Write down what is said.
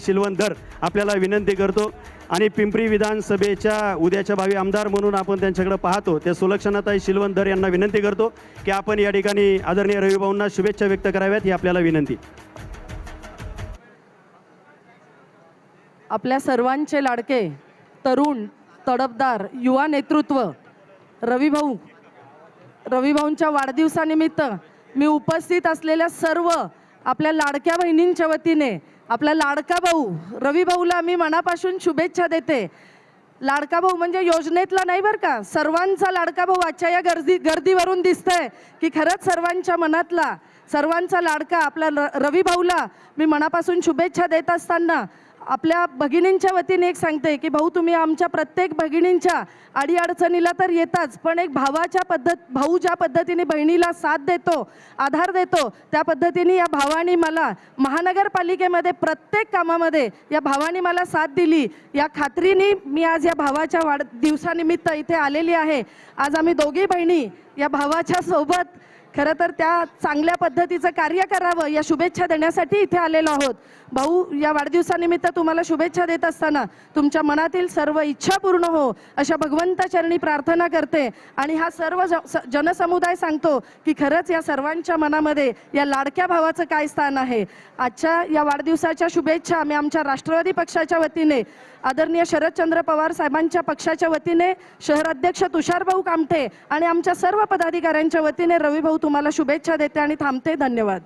शिलवंदर आपल्याला विनंती करतो. आणि पिंपरी विधानसभेच्या उद्याच्या भावी आमदार म्हणून आपण त्यांच्याकडे पाहतो. त्या सुलक्षणाताई धर यांना विनंती करतो की आपण या ठिकाणी आदरणीय रविभाऊंना शुभेच्छा व्यक्त कराव्यात ही आपल्याला विनंती. आपल्या सर्वांचे लाडके तरुण तडफदार युवा नेतृत्व रविभाऊ. रविभाऊंच्या वाढदिवसानिमित्त मी उपस्थित असलेल्या सर्व आपल्या लाडक्या बहिणींच्या वतीने आपला लाडका भाऊ रविभाऊला मी मनापासून शुभेच्छा देते. लाडका भाऊ म्हणजे योजनेतला नाही बरं का सर्वांचा लाडका भाऊ आजच्या या गर्दी गर्दीवरून दिसतंय की खरंच सर्वांच्या मनातला सर्वांचा लाडका आपला र रविभाऊला मी मनापासून शुभेच्छा देत असताना आपल्या भगिनींच्या वतीने एक सांगते की भाऊ तुम्ही आमच्या प्रत्येक भगिनींच्या अडीअडचणीला तर येताच पण एक भावाच्या पद्धत भाऊ ज्या पद्धतीने बहिणीला साथ देतो आधार देतो त्या पद्धतीने या भावाने मला महानगरपालिकेमध्ये प्रत्येक कामामध्ये या भावाने मला साथ दिली. या खात्रीने मी आज या भावाच्या वाढ दिवसानिमित्त इथे आलेली आहे. आज आम्ही दोघी बहिणी या भावाच्या सोबत खरं तर त्या चांगल्या पद्धतीचं कार्य करावं या शुभेच्छा देण्यासाठी इथे आलेलो आहोत. भाऊ या वाढदिवसानिमित्त तुम्हाला शुभेच्छा देत असताना तुमच्या मनातील सर्व इच्छा पूर्ण हो अशा भगवंताचरणी प्रार्थना करते. आणि हा सर्व ज- स- जनसमुदाय सांगतो की खरंच या सर्वांच्या मनामध्ये या लाडक्या भावाचं काय स्थान आहे? आजच्या या वाढदिवसाच्या शुभेच्छा मी आमच्या राष्ट्रवादी पक्षाच्या वतीने आदरणीय शरदचंद्र पवार साहेबांच्या पक्षाच्या वतीने शहराध्यक्ष तुषारभाऊ कामठे आणि आमच्या सर्व पदाधिकाऱ्यांच्या वतीने रविभाऊ तुम्हाला शुभेच्छा देते आणि थांबते. धन्यवाद.